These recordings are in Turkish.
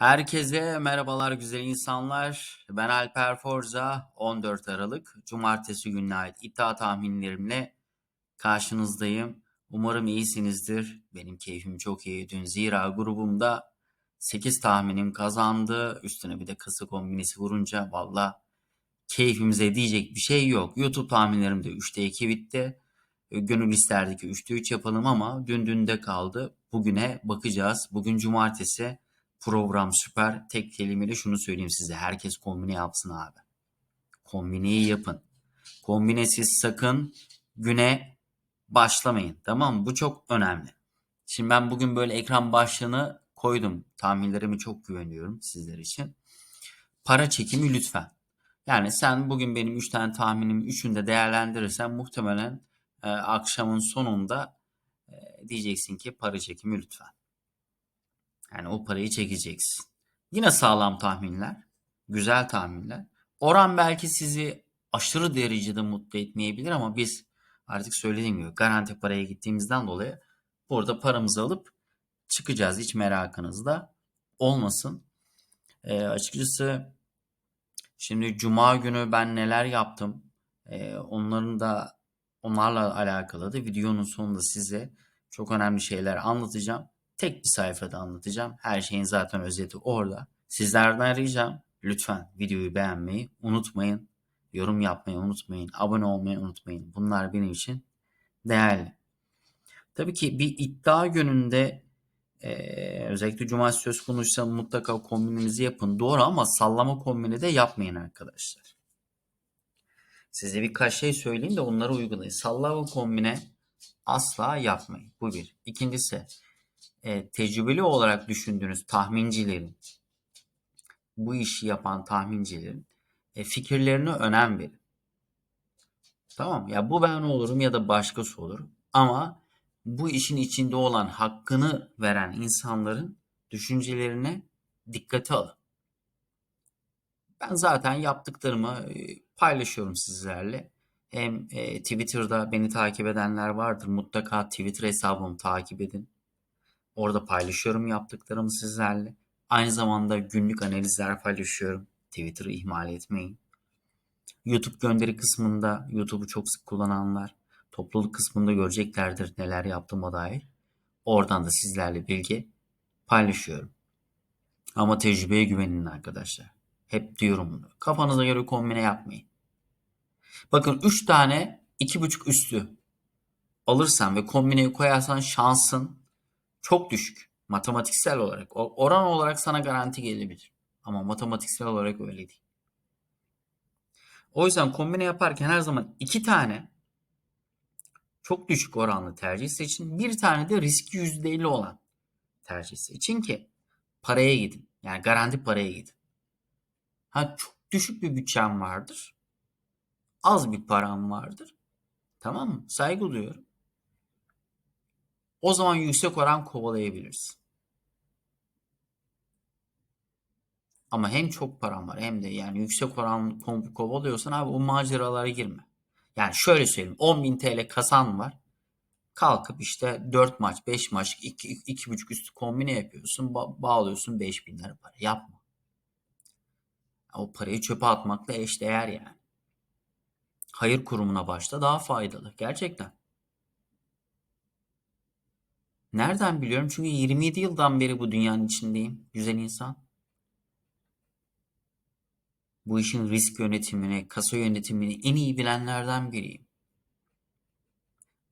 Herkese merhabalar güzel insanlar. Ben Alper Forza. 14 Aralık Cumartesi gününe ait iddia tahminlerimle karşınızdayım. Umarım iyisinizdir. Benim keyfim çok iyi. Dün zira grubumda 8 tahminim kazandı. Üstüne bir de kısa kombinesi vurunca valla keyfimize diyecek bir şey yok. YouTube tahminlerim de 3'te 2 bitti. Gönül isterdi ki 3'te 3 yapalım ama dün dünde kaldı. Bugüne bakacağız. Bugün cumartesi. Program süper. Tek kelimeyle şunu söyleyeyim size. Herkes kombine yapsın abi. Kombineyi yapın. Kombinesiz sakın güne başlamayın. Tamam mı? Bu çok önemli. Şimdi ben bugün böyle ekran başlığını koydum. Tahminlerime çok güveniyorum sizler için. Para çekimi lütfen. Yani sen bugün benim 3 tane tahminim 3'ünü de değerlendirirsen muhtemelen e, akşamın sonunda e, diyeceksin ki para çekimi lütfen. Yani o parayı çekeceksin. Yine sağlam tahminler. Güzel tahminler. Oran belki sizi aşırı derecede mutlu etmeyebilir ama biz artık söylediğim gibi garanti paraya gittiğimizden dolayı burada paramızı alıp çıkacağız. Hiç merakınız da olmasın. E, açıkçası şimdi cuma günü ben neler yaptım e, onların da onlarla alakalı da videonun sonunda size çok önemli şeyler anlatacağım. Tek bir sayfada anlatacağım. Her şeyin zaten özeti orada. Sizlerden ricam lütfen videoyu beğenmeyi unutmayın. Yorum yapmayı unutmayın. Abone olmayı unutmayın. Bunlar benim için değerli. Tabii ki bir iddia gününde e, özellikle cumartesi söz konusuysa mutlaka kombininizi yapın. Doğru ama sallama kombini de yapmayın arkadaşlar. Size birkaç şey söyleyeyim de onları uygulayın. Sallama kombine asla yapmayın. Bu bir. İkincisi e, tecrübeli olarak düşündüğünüz tahmincilerin bu işi yapan tahmincilerin e, fikirlerine önem verin. Tamam ya bu ben olurum ya da başkası olur ama bu işin içinde olan hakkını veren insanların düşüncelerine dikkate alın. Ben zaten yaptıklarımı e, paylaşıyorum sizlerle. Hem e, Twitter'da beni takip edenler vardır. Mutlaka Twitter hesabımı takip edin. Orada paylaşıyorum yaptıklarımı sizlerle. Aynı zamanda günlük analizler paylaşıyorum. Twitter'ı ihmal etmeyin. YouTube gönderi kısmında YouTube'u çok sık kullananlar topluluk kısmında göreceklerdir neler yaptığıma dair. Oradan da sizlerle bilgi paylaşıyorum. Ama tecrübeye güvenin arkadaşlar. Hep diyorum bunu. Kafanıza göre kombine yapmayın. Bakın 3 tane 2.5 üstü alırsan ve kombineyi koyarsan şansın çok düşük. Matematiksel olarak. Oran olarak sana garanti gelebilir. Ama matematiksel olarak öyle değil. O yüzden kombine yaparken her zaman iki tane çok düşük oranlı tercih seçin. Bir tane de riski %50 olan tercih seçin ki paraya gidin. Yani garanti paraya gidin. Ha çok düşük bir bütçem vardır. Az bir param vardır. Tamam mı? Saygı duyuyorum. O zaman yüksek oran kovalayabilirsin. Ama hem çok param var hem de yani yüksek oran kovalıyorsan abi o maceralara girme. Yani şöyle söyleyeyim 10.000 TL kasan var. Kalkıp işte 4 maç 5 maç 2,5 üstü kombine yapıyorsun ba- bağlıyorsun 5.000 lira para. Yapma. O parayı çöpe atmakla eşdeğer yani. Hayır kurumuna başla daha faydalı. Gerçekten. Nereden biliyorum? Çünkü 27 yıldan beri bu dünyanın içindeyim. Güzel insan. Bu işin risk yönetimini, kasa yönetimini en iyi bilenlerden biriyim.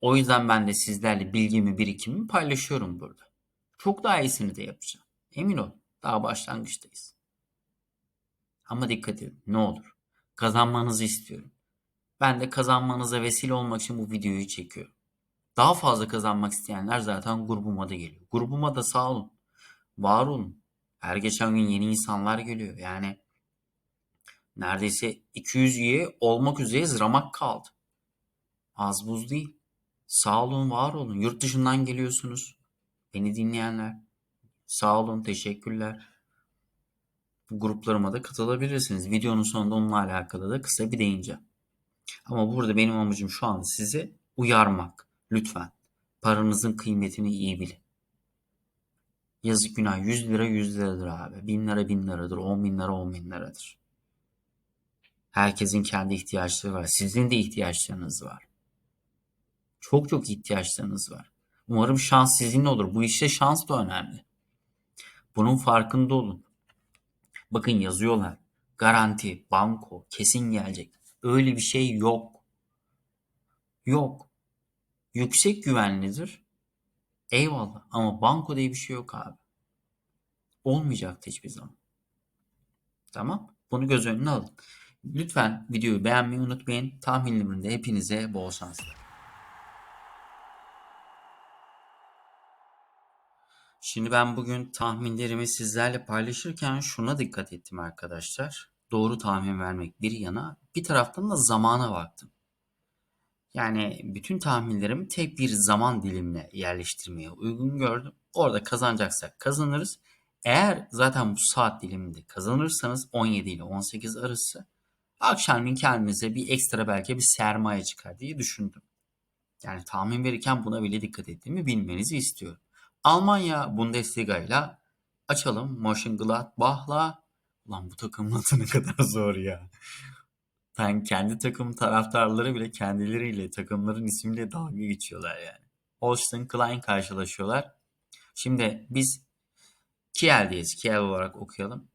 O yüzden ben de sizlerle bilgimi, birikimimi paylaşıyorum burada. Çok daha iyisini de yapacağım. Emin olun. Daha başlangıçtayız. Ama dikkat edin. Ne olur. Kazanmanızı istiyorum. Ben de kazanmanıza vesile olmak için bu videoyu çekiyorum. Daha fazla kazanmak isteyenler zaten grubuma da geliyor. Grubuma da sağ olun. Var olun. Her geçen gün yeni insanlar geliyor. Yani neredeyse 200 üye olmak üzere ramak kaldı. Az buz değil. Sağ olun, var olun. Yurt dışından geliyorsunuz. Beni dinleyenler. Sağ olun, teşekkürler. Bu gruplarıma da katılabilirsiniz. Videonun sonunda onunla alakalı da kısa bir değineceğim. Ama burada benim amacım şu an sizi uyarmak. Lütfen paranızın kıymetini iyi bilin. Yazık günah 100 lira 100 liradır abi. 1000 lira 1000 liradır. 10 bin lira 10 bin liradır. Herkesin kendi ihtiyaçları var. Sizin de ihtiyaçlarınız var. Çok çok ihtiyaçlarınız var. Umarım şans sizinle olur. Bu işte şans da önemli. Bunun farkında olun. Bakın yazıyorlar. Garanti, banko, kesin gelecek. Öyle bir şey yok. Yok. Yüksek güvenlidir. Eyvallah. Ama banko diye bir şey yok abi. Olmayacaktı hiçbir zaman. Tamam. Bunu göz önüne alın. Lütfen videoyu beğenmeyi unutmayın. Tahminlerimde hepinize bol şanslar. Şimdi ben bugün tahminlerimi sizlerle paylaşırken şuna dikkat ettim arkadaşlar. Doğru tahmin vermek bir yana bir taraftan da zamana baktım. Yani bütün tahminlerimi tek bir zaman dilimine yerleştirmeye uygun gördüm. Orada kazanacaksak kazanırız. Eğer zaten bu saat diliminde kazanırsanız 17 ile 18 arası akşamleyin kendinize bir ekstra belki bir sermaye çıkar diye düşündüm. Yani tahmin verirken buna bile dikkat ettiğimi bilmenizi istiyorum. Almanya Bundesliga ile açalım. Mönchengladbach'la Ulan bu takımın adı ne kadar zor ya. Ben kendi takım taraftarları bile kendileriyle takımların isimle dalga geçiyorlar yani. Holstein Klein karşılaşıyorlar. Şimdi biz Kiel'deyiz. Kiel olarak okuyalım.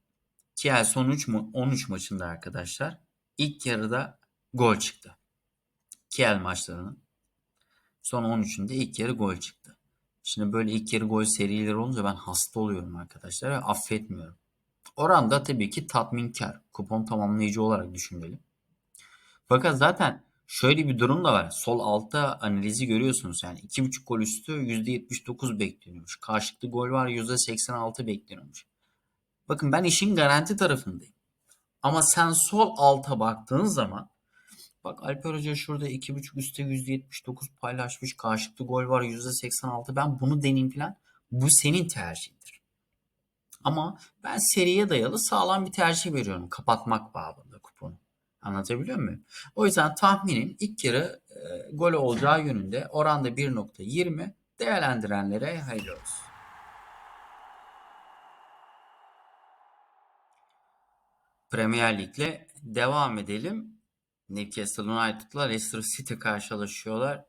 Kiel son 3 mu 13 maçında arkadaşlar ilk yarıda gol çıktı. Kiel maçlarının son 13'ünde ilk yarı gol çıktı. Şimdi böyle ilk yarı gol serileri olunca ben hasta oluyorum arkadaşlar ve affetmiyorum. Oran da tabii ki tatminkar. Kupon tamamlayıcı olarak düşünelim. Fakat zaten şöyle bir durum da var. Sol altta analizi görüyorsunuz. Yani 2.5 gol üstü %79 bekleniyormuş. Karşılıklı gol var %86 bekleniyormuş. Bakın ben işin garanti tarafındayım. Ama sen sol alta baktığın zaman bak Alper Hoca şurada 2.5 üstte %79 paylaşmış. Karşılıklı gol var %86. Ben bunu deneyim falan. Bu senin tercihindir. Ama ben seriye dayalı sağlam bir tercih veriyorum kapatmak babında. Anlatabiliyor muyum? O yüzden tahminim ilk yarı e, gol olacağı yönünde oranda 1.20 değerlendirenlere hayırlı olsun. Premier Lig'le devam edelim. Newcastle United'la Leicester City karşılaşıyorlar.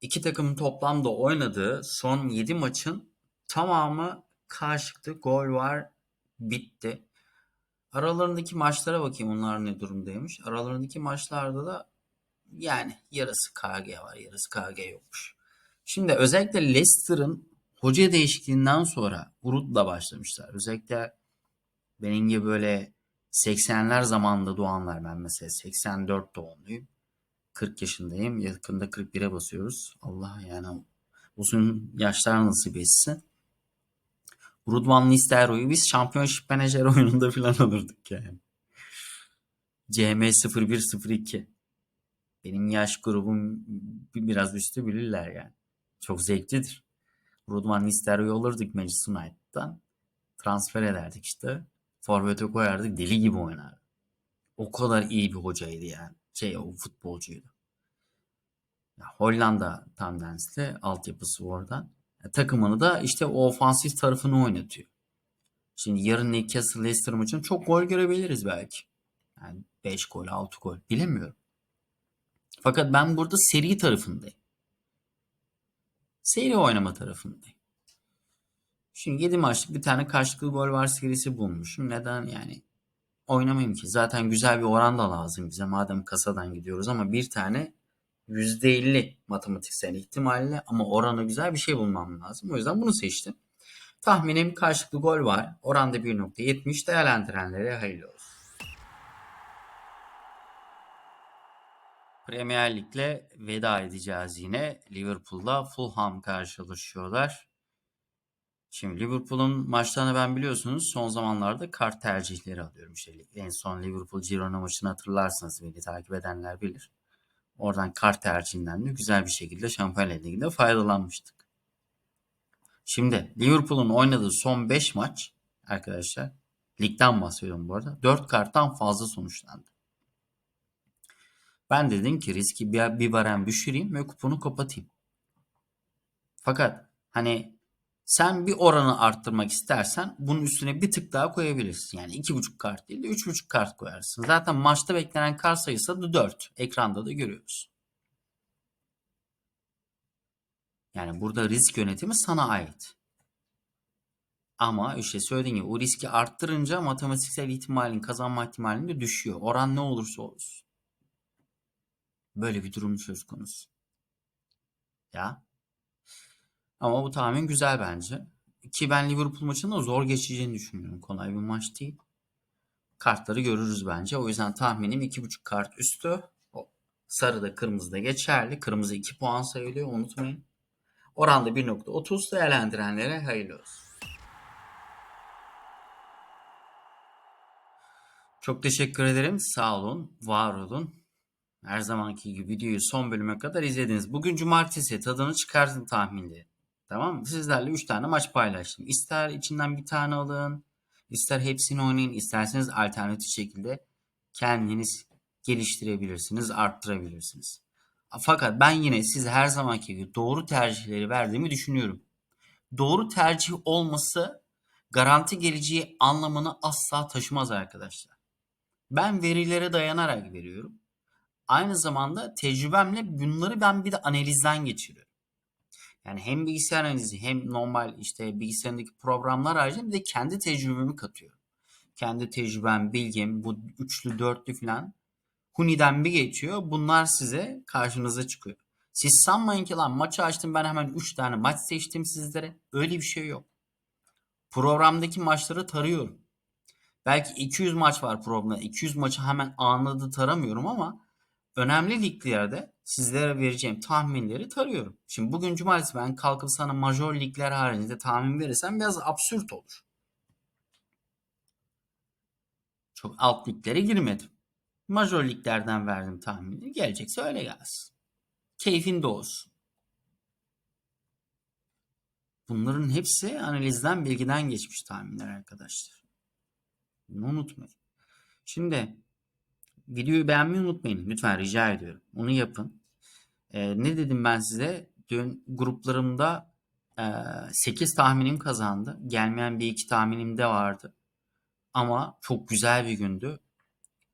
İki takımın toplamda oynadığı son 7 maçın tamamı karşılıklı gol var bitti. Aralarındaki maçlara bakayım onlar ne durumdaymış. Aralarındaki maçlarda da yani yarısı KG var yarısı KG yokmuş. Şimdi özellikle Leicester'ın hoca değişikliğinden sonra Urut'la başlamışlar. Özellikle benim gibi böyle 80'ler zamanında doğanlar ben mesela 84 doğumluyum. 40 yaşındayım. Yakında 41'e basıyoruz. Allah yani uzun yaşlar nasip etsin. Rudvan Nistelrooy'u biz Championship Manager oyununda falan alırdık yani. CM0102. Benim yaş grubum biraz üstü bilirler yani. Çok zevklidir. Rudvan Nistelrooy'u alırdık Manchester United'dan. Transfer ederdik işte. Forvet'e koyardık deli gibi oynardı. O kadar iyi bir hocaydı yani. Şey o futbolcuydu. Ya, Hollanda tam densli altyapısı oradan. Takımını da işte o ofansif tarafını oynatıyor. Şimdi yarın Newcastle Leicester maçında çok gol görebiliriz belki. Yani 5 gol 6 gol bilemiyorum. Fakat ben burada seri tarafındayım. Seri oynama tarafındayım. Şimdi 7 maçlık bir tane karşılıklı gol var serisi bulmuşum. Neden yani oynamayayım ki? Zaten güzel bir oran da lazım bize madem kasadan gidiyoruz ama bir tane %50 matematiksel ihtimalle ama oranı güzel bir şey bulmam lazım. O yüzden bunu seçtim. Tahminim karşılıklı gol var. Oranda 1.70 değerlendirenlere hayırlı olsun. Premier Lig'le veda edeceğiz yine. Liverpool'la Fulham karşılaşıyorlar. Şimdi Liverpool'un maçlarını ben biliyorsunuz son zamanlarda kart tercihleri alıyorum. İşte en son Liverpool Girona maçını hatırlarsanız beni takip edenler bilir. Oradan kart tercihinden de güzel bir şekilde Şampiyonlar Ligi'nde faydalanmıştık. Şimdi Liverpool'un oynadığı son 5 maç arkadaşlar ligden bahsediyorum bu arada. 4 karttan fazla sonuçlandı. Ben dedim ki riski bir, bir barem düşüreyim ve kuponu kapatayım. Fakat hani Sen bir oranı arttırmak istersen bunun üstüne bir tık daha koyabilirsin. Yani iki buçuk kart değil de üç buçuk kart koyarsın. Zaten maçta beklenen kart sayısı da 4. Ekranda da görüyoruz. Yani burada risk yönetimi sana ait. Ama işte söylediğim gibi o riski arttırınca matematiksel ihtimalin kazanma ihtimalin de düşüyor. Oran ne olursa olsun. Böyle bir durum söz konusu. Ya. Ama bu tahmin güzel bence. Ki ben Liverpool maçında zor geçeceğini düşünüyorum. Kolay bir maç değil. Kartları görürüz bence. O yüzden tahminim 2.5 kart üstü. Sarı da kırmızı da geçerli. Kırmızı 2 puan sayılıyor unutmayın. Oranda 1.30 değerlendirenlere hayırlı olsun. Çok teşekkür ederim. Sağ olun, var olun. Her zamanki gibi videoyu son bölüme kadar izlediniz. Bugün cumartesi tadını çıkartın tahminleri. Tamam mı? Sizlerle 3 tane maç paylaştım. İster içinden bir tane alın, ister hepsini oynayın, isterseniz alternatif şekilde kendiniz geliştirebilirsiniz, arttırabilirsiniz. Fakat ben yine size her zamanki gibi doğru tercihleri verdiğimi düşünüyorum. Doğru tercih olması garanti geleceği anlamını asla taşımaz arkadaşlar. Ben verilere dayanarak veriyorum. Aynı zamanda tecrübemle bunları ben bir de analizden geçiriyorum. Yani hem bilgisayar analizi hem normal işte bilgisayarındaki programlar haricinde bir de kendi tecrübemi katıyorum. Kendi tecrübem, bilgim, bu üçlü, dörtlü falan Huni'den bir geçiyor. Bunlar size karşınıza çıkıyor. Siz sanmayın ki lan maçı açtım ben hemen 3 tane maç seçtim sizlere. Öyle bir şey yok. Programdaki maçları tarıyorum. Belki 200 maç var programda. 200 maçı hemen anında taramıyorum ama önemli liglerde sizlere vereceğim tahminleri tarıyorum. Şimdi bugün cumartesi ben kalkıp sana major ligler haricinde tahmin verirsem biraz absürt olur. Çok alt liglere girmedim. Major liglerden verdim tahmini. Gelecekse öyle gelsin. Keyfin de olsun. Bunların hepsi analizden, bilgiden geçmiş tahminler arkadaşlar. Bunu unutmayın. Şimdi videoyu beğenmeyi unutmayın. Lütfen rica ediyorum. Onu yapın. Ee, ne dedim ben size? Dün gruplarımda e, 8 tahminim kazandı. Gelmeyen bir iki tahminim de vardı. Ama çok güzel bir gündü.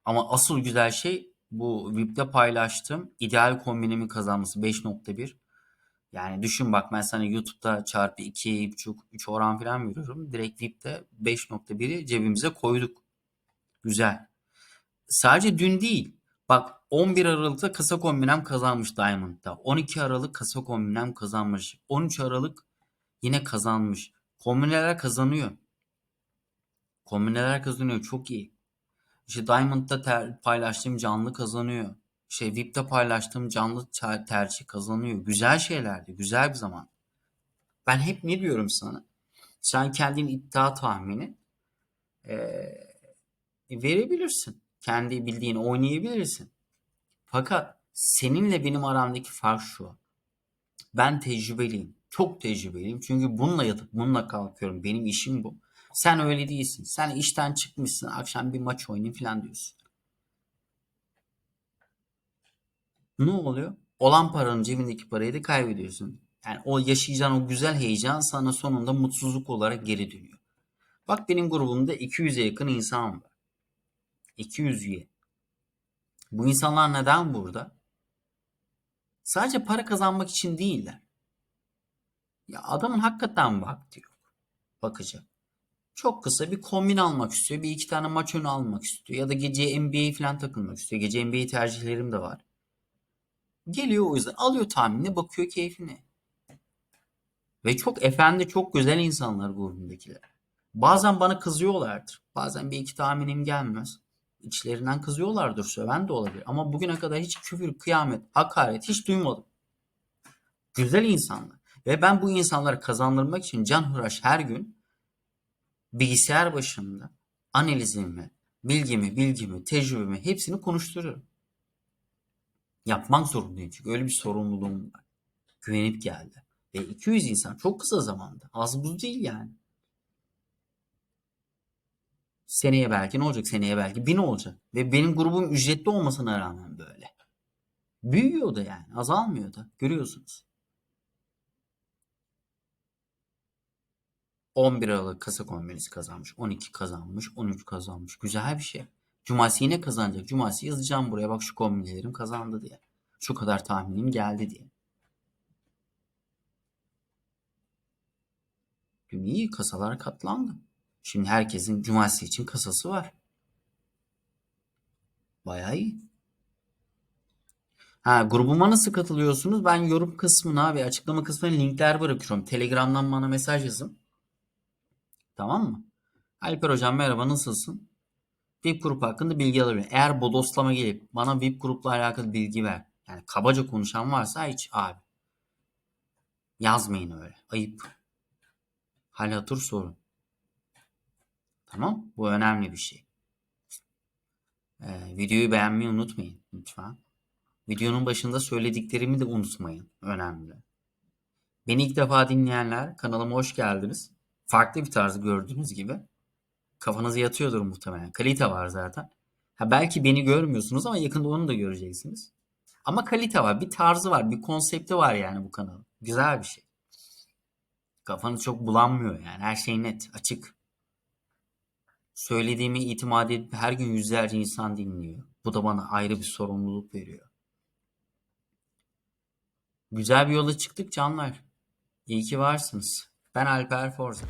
Ama asıl güzel şey bu VIP'te paylaştığım ideal kombinimi kazanması 5.1. Yani düşün bak ben sana YouTube'da çarpı 2, 2.5, 3 oran falan veriyorum. Direkt VIP'te 5.1'i cebimize koyduk. Güzel. Sadece dün değil. Bak 11 Aralık'ta kasa kombinem kazanmış Diamond'da. 12 Aralık kasa kombinem kazanmış. 13 Aralık yine kazanmış. Kombineler kazanıyor. Kombineler kazanıyor. Çok iyi. İşte Diamond'da ter- paylaştığım canlı kazanıyor. Şey VIP'te paylaştığım canlı ter- tercih kazanıyor. Güzel şeylerdi. Güzel bir zaman. Ben hep ne diyorum sana? Sen kendin iddia tahmini eee, verebilirsin. Kendi bildiğini oynayabilirsin. Fakat seninle benim aramdaki fark şu. Ben tecrübeliyim. Çok tecrübeliyim. Çünkü bununla yatıp bununla kalkıyorum. Benim işim bu. Sen öyle değilsin. Sen işten çıkmışsın. Akşam bir maç oynayayım falan diyorsun. Ne oluyor? Olan paranın cebindeki parayı da kaybediyorsun. Yani o yaşayacağın o güzel heyecan sana sonunda mutsuzluk olarak geri dönüyor. Bak benim grubumda 200'e yakın insan var. 200 üye. Bu insanlar neden burada? Sadece para kazanmak için değiller. Ya adamın hakikaten vakti yok. Bakacak. Çok kısa bir kombin almak istiyor. Bir iki tane maç önü almak istiyor. Ya da gece NBA falan takılmak istiyor. Gece NBA tercihlerim de var. Geliyor o yüzden. Alıyor tahminine bakıyor keyfine. Ve çok efendi çok güzel insanlar grubundakiler. Bazen bana kızıyorlardır. Bazen bir iki tahminim gelmez. İçlerinden kızıyorlardır. Söven de olabilir. Ama bugüne kadar hiç küfür, kıyamet, hakaret hiç duymadım. Güzel insanlar. Ve ben bu insanları kazandırmak için can hıraş her gün bilgisayar başında analizimi, bilgimi, bilgimi, tecrübemi hepsini konuşturuyorum. Yapmak zorundayım çünkü öyle bir sorumluluğum var. Güvenip geldi. Ve 200 insan çok kısa zamanda. Az buz değil yani. Seneye belki ne olacak? Seneye belki bin olacak. Ve benim grubum ücretli olmasına rağmen böyle. Büyüyor da yani. Azalmıyor da. Görüyorsunuz. 11 Aralık kasa kombinesi kazanmış. 12 kazanmış. 13 kazanmış. Güzel bir şey. Cumartesi yine kazanacak. Cumartesi yazacağım buraya bak şu kombinelerim kazandı diye. Şu kadar tahminim geldi diye. Dün iyi kasalar katlandı. Şimdi herkesin cumartesi için kasası var. Bayağı iyi. Ha, grubuma nasıl katılıyorsunuz? Ben yorum kısmına ve açıklama kısmına linkler bırakıyorum. Telegram'dan bana mesaj yazın. Tamam mı? Alper hocam merhaba nasılsın? VIP grup hakkında bilgi alabilirim. Eğer bodoslama gelip bana VIP grupla alakalı bilgi ver. Yani kabaca konuşan varsa hiç abi. Yazmayın öyle. Ayıp. Hal hatır sorun. Tamam? Bu önemli bir şey. Ee, videoyu beğenmeyi unutmayın lütfen. Videonun başında söylediklerimi de unutmayın. Önemli. Beni ilk defa dinleyenler kanalıma hoş geldiniz. Farklı bir tarzı gördüğünüz gibi. Kafanıza yatıyordur muhtemelen. Kalite var zaten. Ha belki beni görmüyorsunuz ama yakında onu da göreceksiniz. Ama kalite var. Bir tarzı var. Bir konsepti var yani bu kanalın. Güzel bir şey. Kafanız çok bulanmıyor yani. Her şey net, açık. Söylediğimi itimat edip her gün yüzlerce insan dinliyor. Bu da bana ayrı bir sorumluluk veriyor. Güzel bir yola çıktık canlar. İyi ki varsınız. Ben Alper Forza.